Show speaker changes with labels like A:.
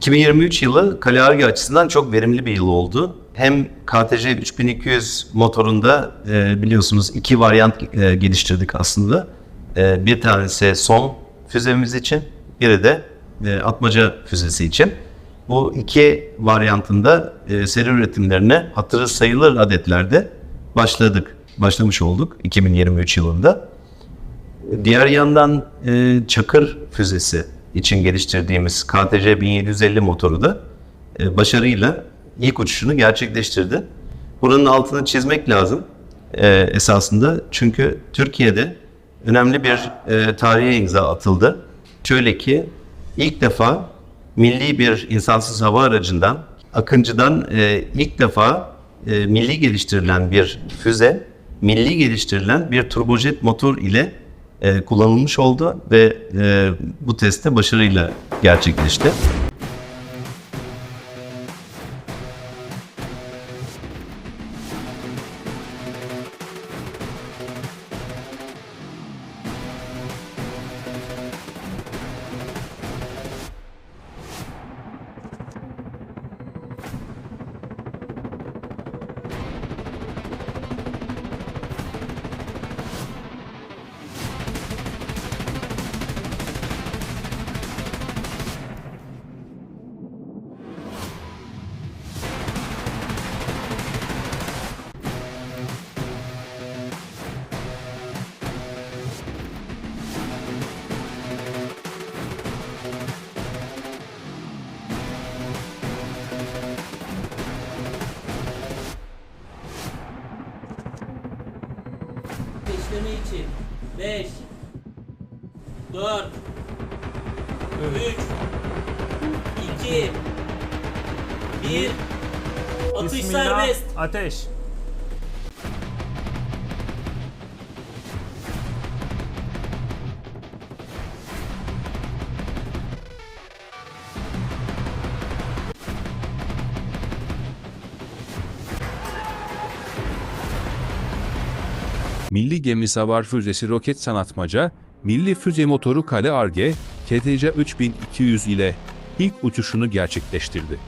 A: 2023 yılı Kale Arge açısından çok verimli bir yıl oldu. Hem KTC 3200 motorunda e, biliyorsunuz iki varyant e, geliştirdik aslında. E, bir tanesi son füzemiz için, biri de e, atmaca füzesi için. Bu iki varyantında e, seri üretimlerine hatırı sayılır adetlerde başladık, başlamış olduk 2023 yılında. Diğer yandan e, Çakır füzesi için geliştirdiğimiz KTC 1750 motoru da e, başarıyla ilk uçuşunu gerçekleştirdi. Buranın altını çizmek lazım e, esasında çünkü Türkiye'de önemli bir e, tarihe imza atıldı. Şöyle ki ilk defa milli bir insansız hava aracından, Akıncı'dan ilk defa milli geliştirilen bir füze, milli geliştirilen bir turbojet motor ile kullanılmış oldu ve e, bu testte başarıyla gerçekleşti.
B: İşlemi için. 5 4 3 2 1 Atış serbest.
C: Ateş.
D: Milli Gemi Savar Füzesi Roket Sanatmaca, Milli Füze Motoru Kale Arge, KTC 3200 ile ilk uçuşunu gerçekleştirdi.